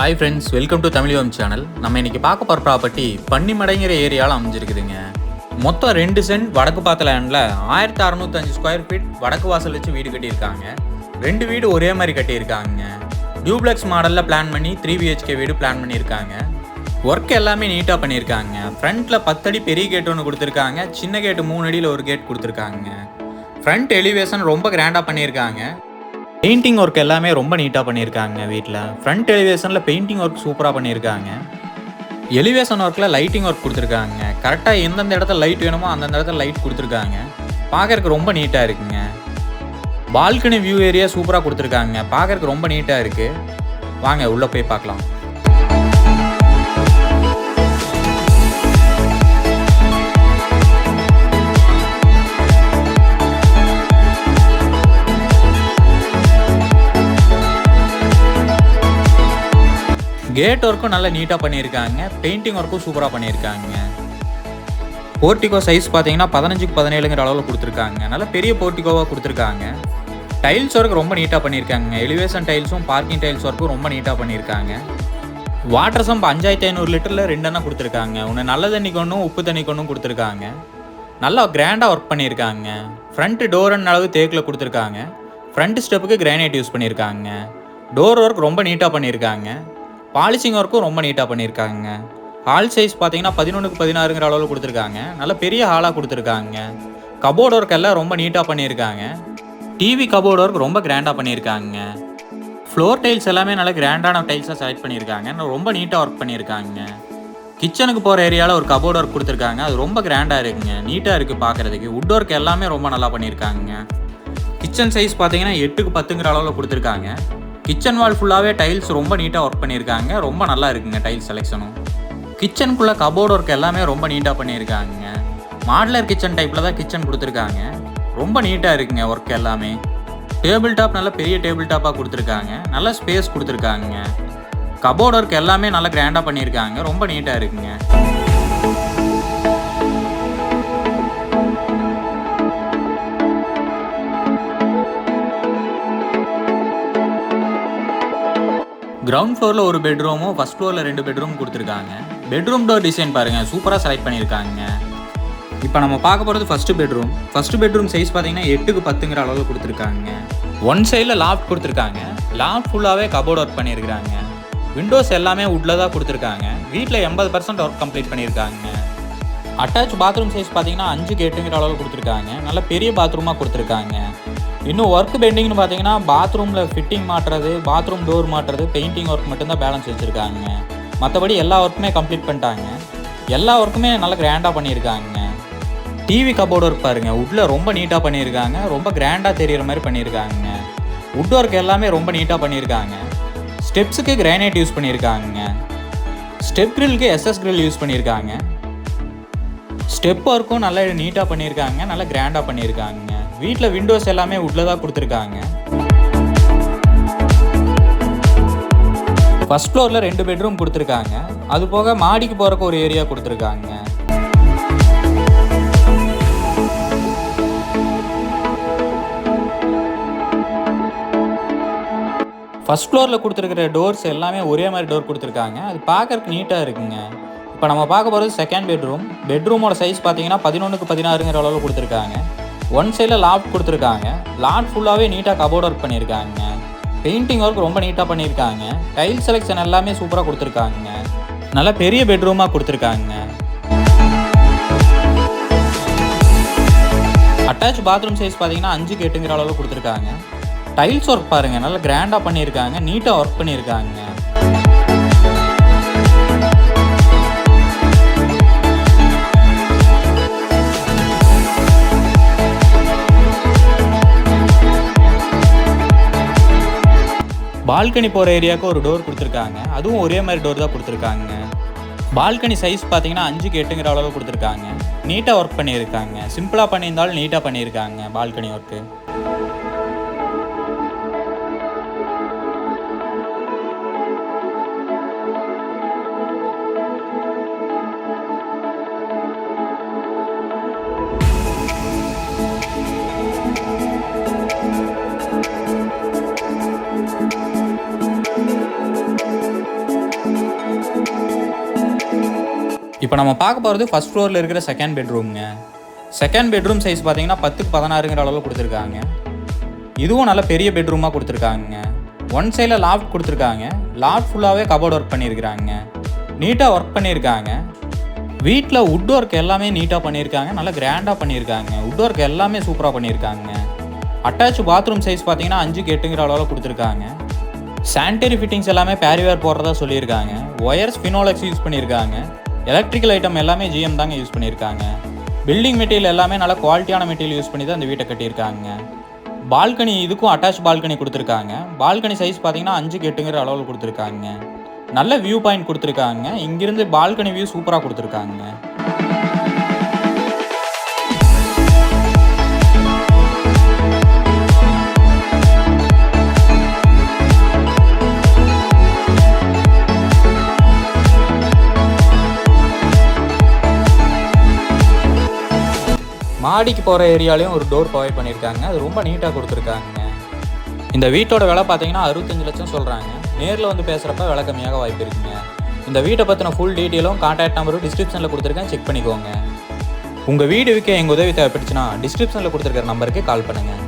Hi friends welcome to Tamizhivam channel நம்ம இன்னைக்கு பார்க்க போகிற ப்ராப்பர்ட்டி பன்னிமடைங்கிற ஏரியாவில் அமைஞ்சிருக்குதுங்க. மொத்தம் ரெண்டு சென்ட் வடக்கு பார்த்த லேண்டில் ஆயிரத்தி அறநூத்தஞ்சு ஸ்கொயர் ஃபீட் வடக்கு வாசல் வச்சு வீடு கட்டியிருக்காங்க. ரெண்டு வீடு ஒரே மாதிரி கட்டியிருக்காங்க. டியூப்ளெக்ஸ் மாடலில் பிளான் பண்ணி த்ரீ பிஹெச்கே வீடு பிளான் பண்ணியிருக்காங்க. ஒர்க் எல்லாமே நீட்டாக பண்ணியிருக்காங்க. ஃப்ரண்ட்டில் பத்தடி பெரிய கேட் ஒன்று கொடுத்துருக்காங்க. சின்ன கேட்டு மூணு அடியில் ஒரு கேட் கொடுத்துருக்காங்க. ஃப்ரண்ட் எலிவேஷன் ரொம்ப கிராண்டாக பண்ணியிருக்காங்க. பெயிண்டிங் ஒர்க் எல்லாமே ரொம்ப நீட்டாக பண்ணியிருக்காங்க வீட்டில் ஃப்ரண்ட் எலிவேஷனில் பெயிண்டிங் ஒர்க் சூப்பராக பண்ணியிருக்காங்க. எலிவேஷன் ஒர்க்கில் லைட்டிங் ஒர்க் கொடுத்துருக்காங்க. கரெக்டாக எந்தெந்த இடத்துல லைட் வேணுமோ அந்தந்த இடத்துல லைட் கொடுத்துருக்காங்க. பார்க்கறக்கு ரொம்ப நீட்டாக இருக்குங்க. பால்கனி வியூ ஏரியா சூப்பராக கொடுத்துருக்காங்க. பார்க்கறக்கு ரொம்ப நீட்டாக இருக்குது வாங்க உள்ளே போய் பார்க்கலாம். கேட் ஒர்க்கும் நல்லா நீட்டாக பண்ணியிருக்காங்க. பெயிண்டிங் ஒர்க்கும் சூப்பராக பண்ணியிருக்காங்க. போர்ட்டிகோ சைஸ் பார்த்தீங்கன்னா பதினஞ்சுக்கு பதினேழுங்கிற அளவில் கொடுத்துருக்காங்க. நல்ல பெரிய போர்ட்டிகோவாக கொடுத்துருக்காங்க. டைல்ஸ் ஒர்க் ரொம்ப நீட்டாக பண்ணியிருக்காங்க. எலிவேஷன் டைல்ஸும் பார்க்கிங் டைல்ஸ் ஒர்க்கும் ரொம்ப நீட்டாக பண்ணியிருக்காங்க. வாட்டர் சம்ப் அஞ்சாயிரத்தி ஐநூறு லிட்டரில் ரெண்டெண்ணம் கொடுத்துருக்காங்க. ஒன்று நல்ல தண்ணிக்கு ஒன்றும் உப்பு தண்ணிக்கு ஒன்றும் கொடுத்துருக்காங்க. நல்லா கிராண்டாக ஒர்க் பண்ணியிருக்காங்க. ஃப்ரண்ட் டோரன் அளவு தேக்கில் கொடுத்துருக்காங்க. ஃப்ரண்ட் ஸ்டெப்புக்கு கிரானைட் யூஸ் பண்ணியிருக்காங்க. டோர் ஒர்க் ரொம்ப நீட்டாக பண்ணியிருக்காங்க. பாலிஷிங் ஒர்க்கும் ரொம்ப நீட்டாக பண்ணியிருக்காங்க. ஹால் சைஸ் பார்த்தீங்கன்னா பதினொன்றுக்கு பதினாறுங்கிற அளவில் கொடுத்துருக்காங்க. நல்ல பெரிய ஹாலாக கொடுத்துருக்காங்க. கபோர்ட் ஒர்க் எல்லாம் ரொம்ப நீட்டாக பண்ணியிருக்காங்க. டிவி கபோர்ட் ஒர்க் ரொம்ப கிராண்டாக பண்ணியிருக்காங்க. ஃப்ளோர் டைல்ஸ் எல்லாமே நல்ல கிராண்டான டைல்ஸாக செலக்ட் பண்ணியிருக்காங்க. ரொம்ப நீட்டாக ஒர்க் பண்ணியிருக்காங்க. கிச்சனுக்கு போகிற ஏரியாவில் ஒரு கபோர்ட் ஒர்க் கொடுத்துருக்காங்க. அது ரொம்ப கிராண்டாக இருக்குங்க. நீட்டாக இருக்குது பார்க்குறதுக்கு வுட் ஒர்க் எல்லாமே ரொம்ப நல்லா பண்ணியிருக்காங்க. கிச்சன் சைஸ் பார்த்தீங்கன்னா எட்டுக்கு பத்துங்கிற அளவில் கொடுத்துருக்காங்க. கிச்சன் வால் ஃபுல்லாகவே டைல்ஸ் ரொம்ப நீட்டாக ஒர்க் பண்ணியிருக்காங்க. ரொம்ப நல்லா இருக்குங்க டைல்ஸ் செலெக்ஷனும் கிச்சனுக்குள்ளே கபோர்டு ஒர்க் எல்லாமே ரொம்ப நீட்டாக பண்ணியிருக்காங்க. மாடலர் கிச்சன் டைப்பில் தான் கிச்சன் கொடுத்துருக்காங்க. ரொம்ப நீட்டாக இருக்குங்க ஒர்க் எல்லாமே. டேபிள் டாப் நல்ல பெரிய டேபிள் டாப்பாக கொடுத்துருக்காங்க. நல்ல ஸ்பேஸ் கொடுத்துருக்காங்க. கபோர்டு ஒர்க் எல்லாமே நல்லா கிராண்டாக பண்ணியிருக்காங்க. ரொம்ப நீட்டாக இருக்குங்க. கிரவுண்ட் ஃப்ளோரில் ஒரு பெட்ரூமும் ஃபர்ஸ்ட் ஃப்ளோரில் ரெண்டு பெட்ரூம் கொடுத்துருக்காங்க. பெட்ரூம் டோர் டிசைன் பாருங்கள் சூப்பராக செலக்ட் பண்ணியிருக்காங்க. இப்போ நம்ம பார்க்க போகிறது first bedroom first bedroom size பார்த்தீங்கன்னா எட்டுக்கு பத்துங்கிற அளவில் கொடுத்துருக்காங்க. ஒன் சைடில் லாஃப்ட் கொடுத்துருக்காங்க. லாஃப்ட் ஃபுல்லாகவே கபோர்ட் ஒர்க் பண்ணியிருக்காங்க விண்டோஸ் எல்லாமே உட்டில் தான் கொடுத்துருக்காங்க. வீட்டில் எண்பது பர்சன்ட் ஒர்க் கம்ப்ளீட் பண்ணியிருக்காங்க. அட்டாச் பாத்ரூம் சைஸ் பார்த்தீங்கன்னா அஞ்சு கேட்டுங்கிற அளவு கொடுத்துருக்காங்க. நல்ல பெரிய பாத்ரூமாக கொடுத்துருக்காங்க. இன்னும் ஒர்க் பெண்டிங்னு பார்த்தீங்கன்னா பாத்ரூமில் ஃபிட்டிங் மாட்டுறது பாத்ரூம் டோர் மாட்டுறது பெயிண்டிங் ஒர்க் மட்டும்தான் பேலன்ஸ் வச்சுருக்காங்க. மற்றபடி எல்லா ஒர்க்குமே கம்ப்ளீட் பண்ணிட்டாங்க. எல்லா ஒர்க்குமே நல்லா கிராண்டாக பண்ணியிருக்காங்க டிவி கபோர்டு ஒர்க் பாருங்க. உட்டில் ரொம்ப நீட்டாக பண்ணியிருக்காங்க ரொம்ப கிராண்டாக தெரிகிற மாதிரி பண்ணியிருக்காங்க உட் ஒர்க் எல்லாமே ரொம்ப நீட்டாக பண்ணியிருக்காங்க ஸ்டெப்ஸுக்கு கிரானைட் யூஸ் பண்ணியிருக்காங்க ஸ்டெப் கிரில்க்கு எஸ்எஸ் கிரில் யூஸ் பண்ணியிருக்காங்க ஸ்டெப் ஒர்க்கும் நல்லா நீட்டாக பண்ணியிருக்காங்க நல்லா கிராண்டாக பண்ணியிருக்காங்க வீட்டில் விண்டோஸ் எல்லாமே உட்ல தான் கொடுத்துருக்காங்க ஃபர்ஸ்ட் ஃப்ளோரில் ரெண்டு பெட்ரூம் கொடுத்துருக்காங்க. அது போக மாடிக்கு போகிறக்கு ஒரு ஏரியா கொடுத்துருக்காங்க. ஃபர்ஸ்ட் ஃப்ளோரில் கொடுத்துருக்கிற டோர்ஸ் எல்லாமே ஒரே மாதிரி டோர் கொடுத்துருக்காங்க. அது பார்க்கறக்கு நீட்டாக இருக்குங்க. இப்போ நம்ம பார்க்க போகிறது செகண்ட் பெட்ரூம் பெட்ரூமோட சைஸ் பார்த்தீங்கன்னா பதினொன்றுக்கு பதினாறுங்கிற அளவில் கொடுத்துருக்காங்க. ஒன் சைடில் லாப் கொடுத்துருக்காங்க. லாட் ஃபுல்லாகவே நீட்டாக கபோர்ட் ஒர்க் பண்ணியிருக்காங்க. பெயிண்டிங் ஒர்க் ரொம்ப நீட்டாக பண்ணியிருக்காங்க. டைல் செலெக்ஷன் எல்லாமே சூப்பராக கொடுத்துருக்காங்க. நல்ல பெரிய பெட்ரூமாக கொடுத்துருக்காங்க. அட்டாச் பாத்ரூம் சைஸ் பார்த்தீங்கன்னா அஞ்சு கேட்டுங்கிற அளவில் கொடுத்துருக்காங்க. டைல்ஸ் ஒர்க் பாருங்கள் நல்லா கிராண்டாக பண்ணியிருக்காங்க. நீட்டாக ஒர்க் பண்ணியிருக்காங்க. பால்கனி போகிற ஏரியாவுக்கு ஒரு டோர் கொடுத்துருக்காங்க. அதுவும் ஒரே மாதிரி டோர் தான் கொடுத்துருக்காங்க. பால்கனி சைஸ் பார்த்தீங்கன்னா அஞ்சுக்கு எட்டுங்கிற அளவு கொடுத்துருக்காங்க. நீட்டாக ஒர்க் பண்ணியிருக்காங்க. சிம்பிளாக பண்ணியிருந்தாலும் நீட்டாக பண்ணியிருக்காங்க பால்கனி ஒர்க்கு இப்போ நம்ம பார்க்க போகிறது ஃபர்ஸ்ட் ஃப்ளோரில் இருக்கிற செகண்ட் பெட்ரூம்ங்க செகண்ட் பெட்ரூம் சைஸ் பார்த்தீங்கன்னா பத்துக்கு பதினாறுங்கிற அளவில் கொடுத்துருக்காங்க. இதுவும் நல்ல பெரிய பெட்ரூமாக கொடுத்துருக்காங்க ஒன் சைடில் லாஃப்ட் கொடுத்துருக்காங்க. லாஃப்ட் ஃபுல்லாகவே கபோர்ட் ஒர்க் பண்ணியிருக்கிறாங்க. நீட்டாக ஒர்க் பண்ணியிருக்காங்க. வீட்டில் உட் ஒர்க் எல்லாமே நீட்டாக பண்ணியிருக்காங்க. நல்லா கிராண்டாக பண்ணியிருக்காங்க. உட் ஒர்க் எல்லாமே சூப்பராக பண்ணியிருக்காங்க. அட்டாச் பாத்ரூம் சைஸ் பார்த்தீங்கன்னா அஞ்சுக்கு எட்டுங்கிற அளவில் கொடுத்துருக்காங்க. சானிட்டரி ஃபிட்டிங்ஸ் எல்லாமே பேரிவேர் போடுறதா சொல்லியிருக்காங்க. ஒயர்ஸ் ஃபினோலெக்ஸ் யூஸ் பண்ணியிருக்காங்க. எலக்ட்ரிக்கல் ஐட்டம் எல்லாமே ஜிஎம் தாங்க யூஸ் பண்ணியிருக்காங்க. பில்டிங் மெட்டீரியல் எல்லாமே நல்ல குவாலிட்டியான மெட்டீரியல் யூஸ் பண்ணி தான் இந்த வீட்டை கட்டியிருக்காங்க. பால்கனி இதுக்கும் அட்டாச் பால்கனி கொடுத்துருக்காங்க. பால்கனி சைஸ் பார்த்தீங்கன்னா அஞ்சுக்கு எட்டுங்கிற அளவில் கொடுத்துருக்காங்க. நல்ல வியூ பாயிண்ட் கொடுத்துருக்காங்க. இங்கிருந்து பால்கனி வியூ சூப்பராக கொடுத்துருக்காங்க. மாடிக்கு போகிற ஏரியாலையும் ஒரு டோர் ப்ரொவைட் பண்ணியிருக்காங்க அது ரொம்ப நீட்டாக கொடுத்துருக்காங்க. இந்த வீட்டோட விலை பார்த்தீங்கன்னா அறுபத்தஞ்சு லட்சம் சொல்கிறாங்க நேரில் வந்து பேசுகிறப்ப விலை கம்மியாக வாய்ப்பு இருக்குங்க. இந்த வீட்டை பற்றின ஃபுல் டீட்டெயிலும் கான்டாக்ட் நம்பரும் டிஸ்கிரிப்ஷனில் கொடுத்துருக்கேன். செக் பண்ணிக்கோங்க. உங்கள் வீடு விற்க எங்கள் உதவி தேவைப்பட்டுச்சுன்னா டிஸ்கிரிப்ஷனில் கொடுத்துருக்கிற நம்பருக்கு கால் பண்ணுங்கள்